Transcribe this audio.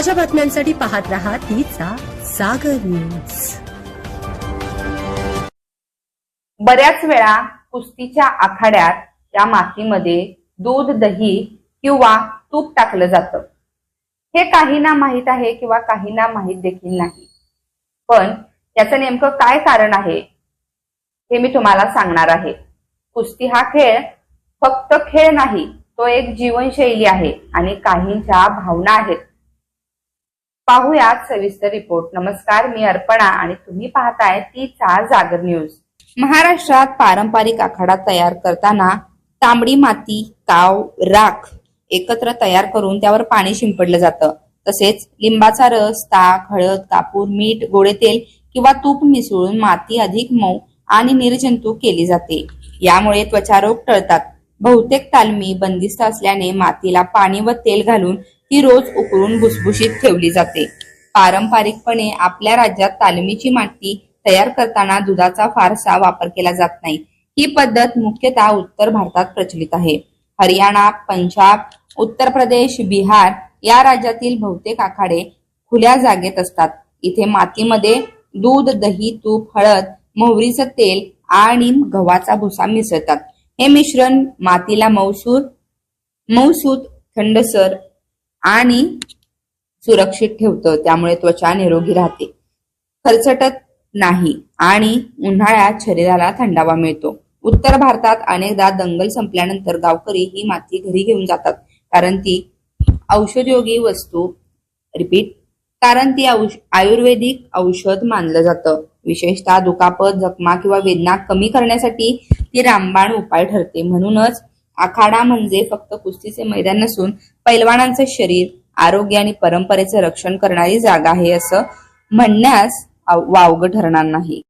ताज्या बातम्यांसाठी पाहत रहा तिचा सागर न्यूज. बऱ्याच वेळा कुस्तीच्या आखाड्यात त्या मातीमध्ये दूध दही किंवा तूप टाकलं जातं. हे काहींना माहीत आहे किंवा काहींना माहीत देखील नाही. पण त्याचं नेमकं काय कारण आहे हे मी तुम्हाला सांगणार आहे. कुस्ती हा खेळ फक्त खेळ नाही तो एक जीवनशैली आहे आणि काहींच्या भावना आहेत. पाहूयात सविस्तर रिपोर्ट. नमस्कार मी अर्पणा आणि तुम्ही पाहताय तीचा जागर न्यूज. महाराष्ट्रात पारंपरिक आखाडा तयार करताना तांबडी माती काव राख एकत्र तयार करून त्यावर पाणी शिंपडलं जातं. तसेच लिंबाचा रस ताक हळद कापूर मीठ गोडे तेल किंवा तूप मिसळून माती अधिक मऊ आणि निर्जंतू केली जाते. यामुळे त्वचारोग टळतात. बहुतेक तालमी बंदिस्त असल्याने मातीला पाणी व तेल घालून ती रोज उकळून भुसभुशीत ठेवली जाते. पारंपरिकपणे आपल्या राज्यात तालमीची माती तयार करताना दुधाचा फारसा वापर केला जात नाही. ही पद्धत मुख्यतः उत्तर भारतात प्रचलित आहे. हरियाणा पंजाब उत्तर प्रदेश बिहार या राज्यातील बहुतेक आखाडे खुल्या जागेत असतात. इथे मातीमध्ये दूध दही तूप हळद मोहरीचं तेल आणि गव्हाचा भुसा मिसळतात. हे मिश्रण मातीला मौसूर मौसूत थंडसर आणि सुरक्षित ठेवतं त्यामुळे त्वचा निरोगी राहते. खरचटत नाही आणि उन्हाळ्यात शरीराला थंडावा मिळतो. उत्तर भारतात अनेकदा दंगल संपल्यानंतर गावकरी ही माती घरी घेऊन जातात कारण ती औषधयोगी वस्तू रिपीट कारण ती औष आयुर्वेदिक औषध मानलं जातं. विशेषतः दुखापत जखमा किंवा वेदना कमी करण्यासाठी ती रामबाण उपाय ठरते. म्हणूनच आखाडा म्हणजे फक्त कुस्तीचे मैदान नसून पैलवानांचे शरीर आरोग्य आणि परंपरेचं रक्षण करणारी जागा आहे असं म्हणण्यास वावग ठरणार नाही.